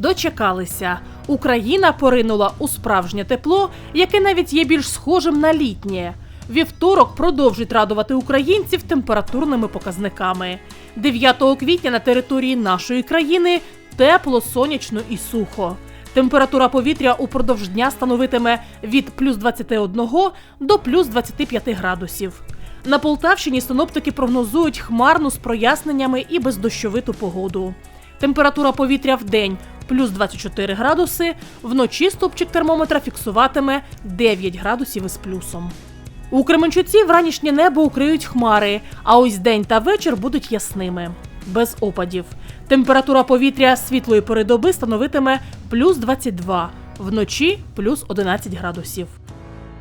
Дочекалися. Україна поринула у справжнє тепло, яке навіть є більш схожим на літнє. Вівторок продовжить радувати українців температурними показниками. 9 квітня на території нашої країни тепло, сонячно і сухо. Температура повітря упродовж дня становитиме від плюс 21 до плюс 25 градусів. На Полтавщині синоптики прогнозують хмарну з проясненнями і бездощовиту погоду. Температура повітря в день плюс 24 градуси, вночі стопчик термометра фіксуватиме 9 градусів із плюсом. У Кременчуці вранішнє небо укриють хмари, а ось день та вечір будуть ясними, без опадів. Температура повітря світлої пори доби становитиме плюс 22, вночі плюс 11 градусів.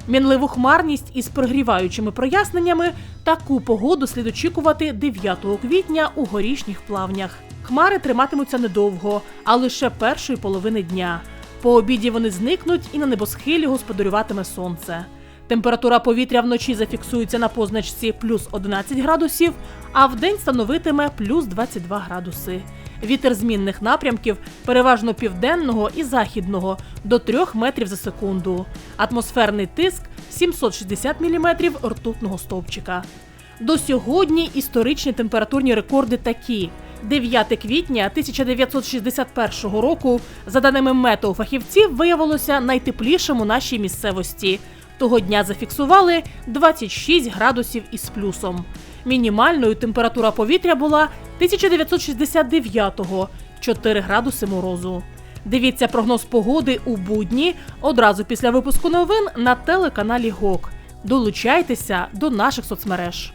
Мінливу хмарність із прогріваючими проясненнями таку погоду слід очікувати 9 квітня у горішніх плавнях. Хмари триматимуться недовго, а лише першої половини дня. По обіді вони зникнуть і на небосхилі господарюватиме сонце. Температура повітря вночі зафіксується на позначці плюс 11 градусів, а вдень становитиме плюс 22 градуси. Вітер змінних напрямків, переважно південного і західного, до 3 метрів за секунду. Атмосферний тиск 760 мм ртутного стовпчика. До сьогодні історичні температурні рекорди такі. 9 квітня 1961 року, за даними метеофахівців, виявилося найтеплішим у нашій місцевості. Того дня зафіксували 26 градусів із плюсом. Мінімальною температура повітря була 1969-го 4 градуси морозу. Дивіться прогноз погоди у будні одразу після випуску новин на телеканалі ГОК. Долучайтеся до наших соцмереж.